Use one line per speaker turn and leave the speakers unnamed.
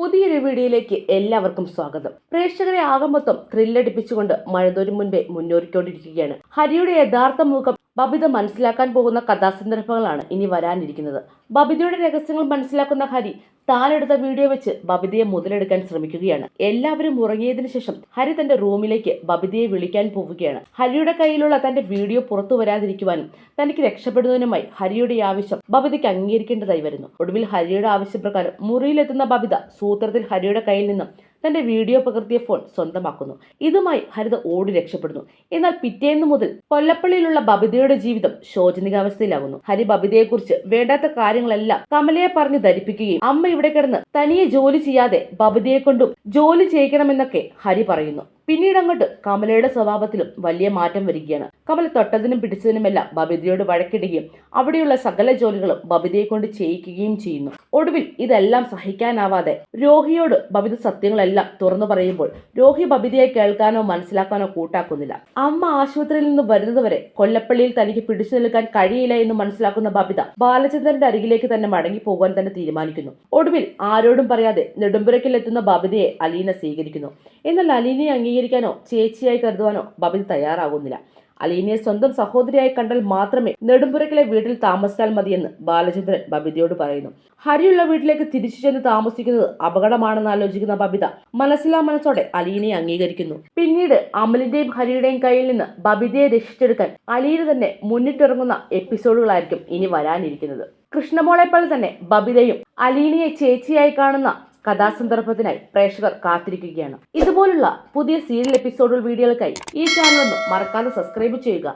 പുതിയൊരു വീഡിയോയിലേക്ക് എല്ലാവർക്കും സ്വാഗതം. പ്രേക്ഷകരെ ആകമൊത്തം ത്രില്ലടിപ്പിച്ചുകൊണ്ട് മഴതോരും മുൻപേ മുന്നോറിക്കൊണ്ടിരിക്കുകയാണ് ഹരിയുടെ യഥാർത്ഥ മുഖം ബബിത മനസ്സിലാക്കാൻ പോകുന്ന കഥാസന്ദർഭങ്ങളാണ് ഇനി വരാനിരിക്കുന്നത്. ബബിതയുടെ രഹസ്യങ്ങൾ മനസ്സിലാക്കുന്ന ഹരി താനെടുത്ത വീഡിയോ വെച്ച് ബബിതയെ മുതലെടുക്കാൻ ശ്രമിക്കുകയാണ്. എല്ലാവരും ഉറങ്ങിയതിനു ശേഷം ഹരി തന്റെ റൂമിലേക്ക് ബബിതയെ വിളിക്കാൻ പോവുകയാണ്. ഹരിയുടെ കയ്യിലുള്ള തന്റെ വീഡിയോ പുറത്തു വരാതിരിക്കുവാനും തനിക്ക് രക്ഷപ്പെടുന്നതിനുമായി ഹരിയുടെ ആവശ്യം ബബിതയ്ക്ക് അംഗീകരിക്കേണ്ടതായി വരുന്നു. ഒടുവിൽ ഹരിയുടെ ആവശ്യപ്രകാരം മുറിയിലെത്തുന്ന ബബിത സൂത്രത്തിൽ ഹരിയുടെ കയ്യിൽ നിന്നും തന്റെ വീഡിയോ പകർത്തിയ ഫോൺ സ്വന്തമാക്കുന്നു. ഇതുമായി ഹരിത ഓടി രക്ഷപ്പെടുന്നു. എന്നാൽ പിറ്റേന്ന് മുതൽ കൊല്ലപ്പള്ളിയിലുള്ള ബബിതയുടെ ജീവിതം ശോചനികാവസ്ഥയിലാകുന്നു ഹരി ബബിതയെക്കുറിച്ച് വേണ്ടാത്ത കാര്യങ്ങളെല്ലാം കമലയെ പറഞ്ഞ് ധരിപ്പിക്കുകയും അമ്മ ഇവിടെ കിടന്ന് തനിയെ ജോലി ചെയ്യാതെ ബബിതയെ കൊണ്ടും ജോലി ചെയ്യിക്കണമെന്നൊക്കെ ഹരി പറയുന്നു. പിന്നീട് അങ്ങോട്ട് കമലയുടെ സ്വഭാവത്തിലും വലിയ മാറ്റം വരികയാണ്. കമല തൊട്ടതിനും പിടിച്ചതിനുമെല്ലാം ബബിതയോട് വഴക്കിടുകയും അവിടെയുള്ള സകല ജോലികളും ബബിതയെ കൊണ്ട് ചെയ്യിക്കുകയും ചെയ്യുന്നു. ഒടുവിൽ ഇതെല്ലാം സഹിക്കാനാവാതെ രോഹിയോട് ബബിത സത്യങ്ങളെല്ലാം തുറന്നു പറയുമ്പോൾ രോഹി ബബിതയെ കേൾക്കാനോ മനസ്സിലാക്കാനോ കൂട്ടാക്കുന്നില്ല. അമ്മ ആശുപത്രിയിൽ നിന്ന് വരുന്നതുവരെ കൊല്ലപ്പള്ളിയിൽ തനിക്ക് പിടിച്ചു നിൽക്കാൻ കഴിയില്ല എന്ന് മനസ്സിലാക്കുന്ന ബബിത ബാലചന്ദ്രന്റെ അരികിലേക്ക് തന്നെ മടങ്ങി പോകാൻ തന്നെ തീരുമാനിക്കുന്നു. ഒടുവിൽ ആരോടും പറയാതെ നെടുമ്പുരക്കിൽ എത്തുന്ന ബബിതയെ അലീന സ്വീകരിക്കുന്നു. എന്നാൽ അലീനയെ അംഗീകരിക്കാനോ ചേച്ചിയായി കരുതുവാനോ ബബിത തയ്യാറാകുന്നില്ല. അലീനയെ സ്വന്തം സഹോദരിയായി കണ്ടാൽ മാത്രമേ നെടുമ്പുരക്കിലെ വീട്ടിൽ താമസിച്ചാൽ മതിയെന്ന് ബാലചന്ദ്രൻ ബബിതയോട് പറയുന്നു. ഹരിയുള്ള വീട്ടിലേക്ക് തിരിച്ചു ചെന്ന് താമസിക്കുന്നത് അപകടമാണെന്ന് ആലോചിക്കുന്ന ബബിത മനസ്സിലാ മനസ്സോടെ അലീനയെ അംഗീകരിക്കുന്നു. പിന്നീട് അമലിന്റെയും ഹരിയുടെയും കയ്യിൽ നിന്ന് ബബിതയെ രക്ഷിച്ചെടുക്കാൻ അലീന തന്നെ മുന്നിട്ടിറങ്ങുന്ന എപ്പിസോഡുകളായിരിക്കും ഇനി വരാനിരിക്കുന്നത്. കൃഷ്ണമോളെപ്പോലെ തന്നെ ബബിതയും അലീനയെ ചേച്ചിയായി കാണുന്ന കഥാസന്ദർഭത്തിനായി പ്രേക്ഷകർ കാത്തിരിക്കുകയാണ്. ഇതുപോലുള്ള പുതിയ സീരിയൽ എപ്പിസോഡുകൾ വീഡിയോകൾക്കായി ഈ ചാനൽ ഒന്ന് മറക്കാതെ സബ്സ്ക്രൈബ് ചെയ്യുക.